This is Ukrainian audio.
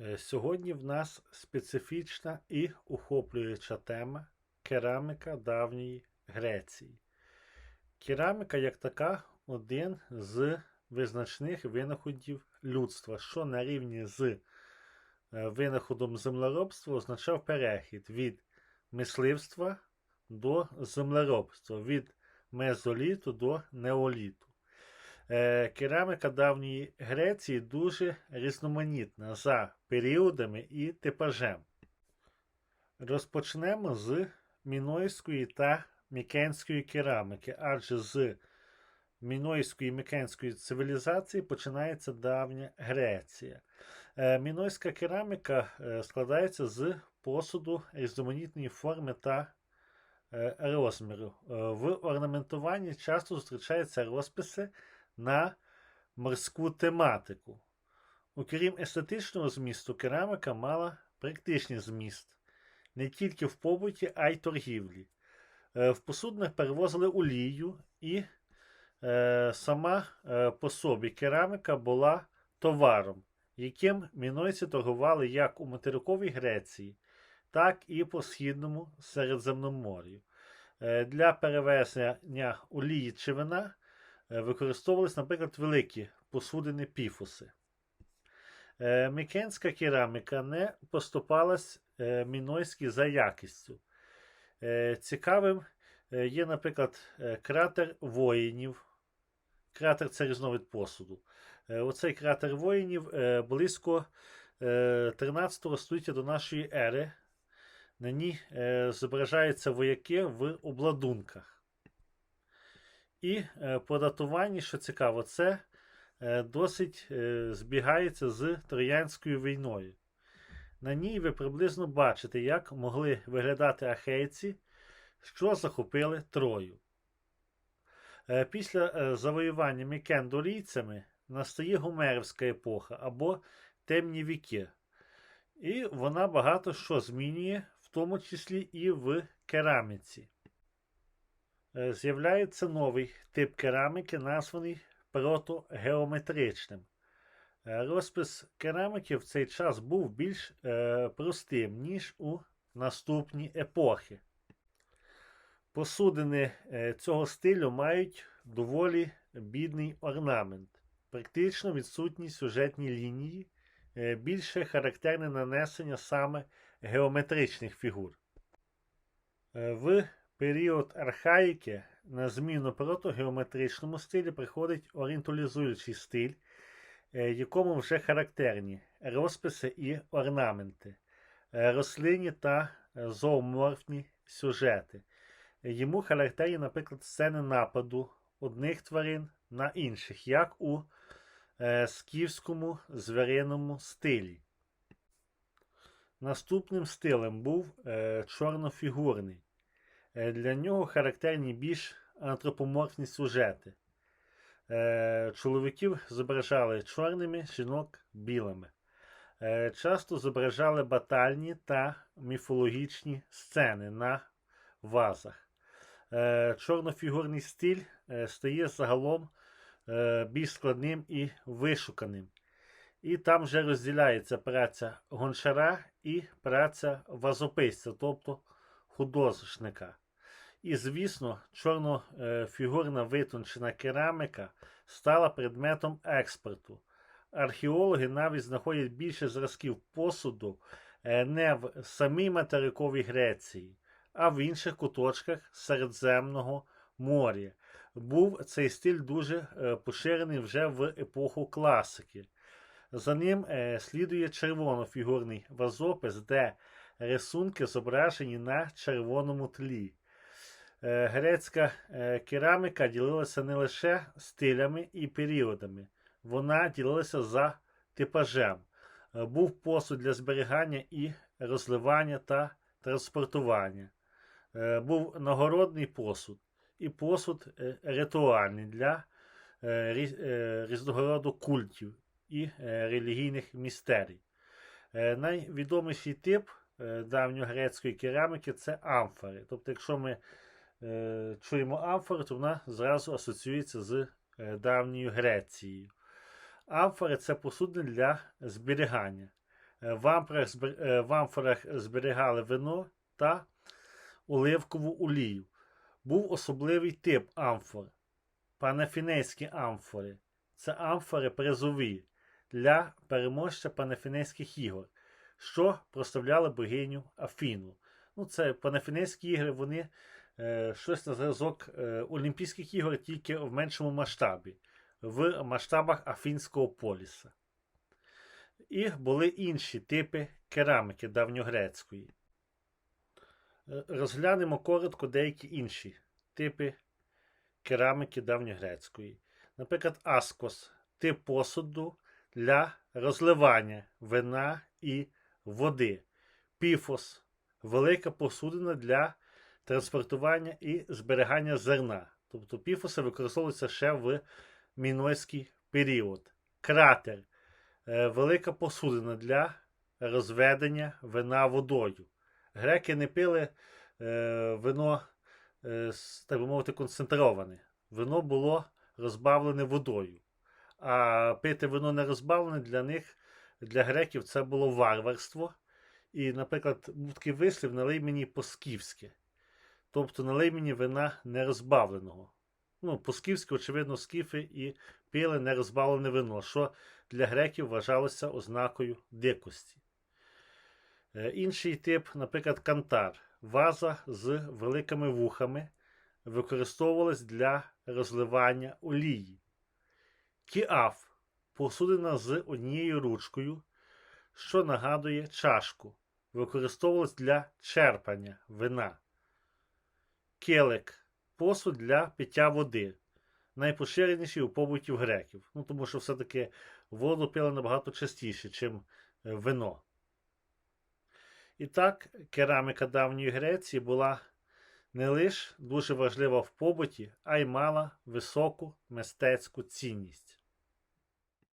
Е, Сьогодні в нас специфічна і охоплююча тема кераміка давньої Греції. Кераміка, як така, один з визначних винаходів людства, що на рівні з е, винаходом землеробства означав перехід від мисливства до землеробства, від мезоліту до неоліту. Е, Кераміка давньої Греції дуже різноманітна за періодами і типажем. Розпочнемо з мінойської та мікенської кераміки, адже з мінойської і мікенської цивілізації починається давня Греція. Е, Мінойська кераміка е, складається з посуду різноманітної форми та розміру. В орнаментуванні часто зустрічаються розписи на морську тематику. Окрім естетичного змісту, кераміка мала практичний зміст не тільки в побуті, а й торгівлі. Е, В посуднах перевозили олію, і е, сама е, по собі кераміка була товаром, яким мінойці торгували як у материковій Греції, так і по східному Середземномор'ю. Для перевезення олії чи вина використовувались, наприклад, великі посудини піфуси. Е, Мікенська кераміка не поступалась е, мінойській за якістю. Е, Цікавим е, є, наприклад, е, кратер воїнів. Кратер це різновид посуду. Е, Оцей кратер воїнів е, близько е, 13 століття до нашої ери. На ній е, зображаються вояки в обладунках. І е, по датуванні, що цікаво, це е, досить е, збігається з Троянською війною. На ній ви приблизно бачите, як могли виглядати ахейці, що захопили Трою. Після завоювання мікендолійцями настає Гомерівська епоха або темні віки. І вона багато що змінює, в тому числі і в кераміці. Е, З'являється новий тип кераміки, названий протогеометричним. Е, Розпис кераміки в цей час був більш е, простим, ніж у наступні епохи. Посудини цього стилю мають доволі бідний орнамент, практично відсутні сюжетні лінії, більше характерне нанесення саме геометричних фігур. В період архаїки на зміну протогеометричному стилі приходить орієнталізуючий стиль, е, якому вже характерні розписи і орнаменти, е, рослинні та зооморфні сюжети. Йому характерні, наприклад, сцени нападу одних тварин на інших, як у е, скіфському звіриному стилі. Наступним стилем був чорнофігурний. Е, для нього характерні більш антропоморфні сюжети. Е, чоловіків зображали чорними, жінок білими. Е, часто зображали батальні та міфологічні сцени на вазах. Чорнофігурний стиль стає загалом більш складним і вишуканим. І там вже розділяється праця гончара і праця вазописця, тобто художника. І, звісно, чорнофігурна витончена кераміка стала предметом експорту. Археологи навіть знаходять більше зразків посуду е, не в самій материковій Греції, а в інших куточках Середземного моря. Був цей стиль дуже е, поширений вже в епоху класики. За ним е, слідує червонофігурний вазопис, де рисунки зображені на червоному тлі. Е, Грецька е, кераміка ділилася не лише стилями і періодами, вона ділилася за типажем. Е, Був посуд для зберігання і розливання та транспортування. Був нагородний посуд і посуд ритуальний для різ- різного роду культів і релігійних містерій. Найвідоміший тип давньогрецької кераміки це амфори. Тобто, якщо ми чуємо амфору, то вона зразу асоціюється з е, давньою Грецією. Амфори це посудини для зберігання. Е, В амфорах, е, зберігали вино та оливкову олію. Був особливий тип амфор панафінейські амфори. Це амфори призові для переможця панафінейських ігор, що прославляли богиню Афіну. Ну, це панафінейські ігри, вони е, щось на зразок е, Олімпійських ігор тільки в меншому масштабі, в масштабах Афінського поліса. І були інші типи кераміки давньогрецької. Е, Розглянемо коротко деякі інші типи кераміки давньогрецької. Наприклад, аскос тип посуду для розливання вина і води. Піфос велика посудина для транспортування і зберігання зерна. Тобто піфоси використовуються ще в мінойський період. Кратер е, велика посудина для розведення вина водою. Греки не пили е, вино, е, так би мовити, концентроване. Вино було розбавлене водою. А пити вино не розбавлене для них, для греків, це було варварство. І, наприклад, був такий вислів налий мені по-скіфськи. Тобто налий мені вина нерозбавленого. Ну, по-скіфськи, очевидно, скіфи і пили нерозбавлене вино, що для греків вважалося ознакою дикості. Е, Інший тип, наприклад, кантар. Ваза з великими вухами використовувалась для розливання олії. Кіаф посудина з однією ручкою, що нагадує чашку. Використовувалась для черпання вина. Келик посуд для пиття води. Найпоширеніший у побуті в греків. Ну, тому що все-таки воду пили набагато частіше, ніж вино. І так, кераміка давньої Греції була не лише дуже важлива в побуті, а й мала високу мистецьку цінність.